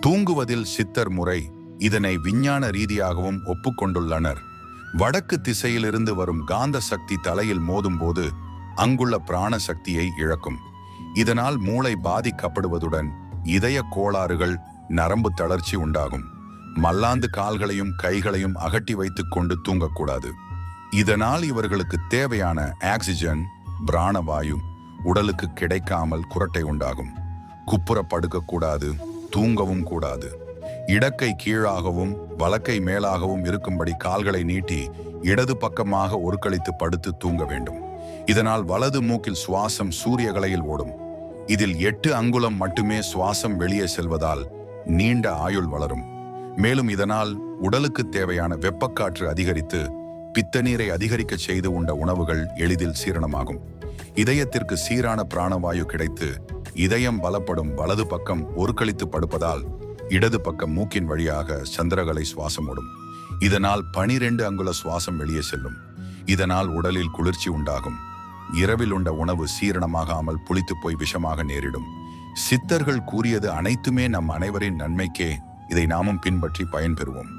தூங்குவதில் சித்தர் முறை இதனை விஞ்ஞான ரீதியாகவும் ஒப்புக்கொண்டுள்ளனர். வடக்கு திசையிலிருந்து வரும் காந்த சக்தி தலையில் மோதும்போது அங்குள்ள பிராண சக்தியை இழக்கும். இதனால் மூளை பாதிக்கப்படுவதுடன் இதய கோளாறுகள் நரம்பு தளர்ச்சி உண்டாகும். மல்லாந்து கால்களையும் கைகளையும் அகட்டி வைத்துக் கொண்டு தூங்கக்கூடாது. இதனால் இவர்களுக்கு தேவையான ஆக்சிஜன் பிராணவாயு உடலுக்கு கிடைக்காமல் குரட்டை உண்டாகும். குப்புற படுக்கக்கூடாது தூங்கவும் கூடாது. இடக்கை கீழாகவும் வலக்கை மேலாகவும் இருக்கும்படி கால்களை நீட்டி இடது பக்கமாக ஒருக்களித்து படுத்து தூங்க வேண்டும். இதனால் வலது மூக்கில் சுவாசம் சூரியகலையில் ஓடும். இதில் எட்டு அங்குலம் மட்டுமே சுவாசம் வெளியே செல்வதால் நீண்ட ஆயுள் வளரும். மேலும் இதனால் உடலுக்கு தேவையான வெப்பக்காற்று அதிகரித்து பித்த நீரை அதிகரிக்க செய்து உண்ட உணவுகள் எளிதில் சீரணமாகும். இதயத்திற்கு சீரான பிராணவாயு கிடைத்து இதயம் பலப்படும் வலது பக்கம் ஒருக்களித்து படுப்பதால் இடது பக்கம் மூக்கின் வழியாக சந்திரகலை சுவாசம் ஓடும் இதனால் பனிரெண்டு அங்குல சுவாசம் வெளியே செல்லும். இதனால் உடலில் குளிர்ச்சி உண்டாகும். இரவில் உண்ட உணவு சீரணமாகாமல் புளித்து போய் விஷமாக நேரிடும். சித்தர்கள் கூறியது அனைத்துமே நம் அனைவரின் நன்மைக்கே இதை நாமும் பின்பற்றி பயன்பெறுவோம்.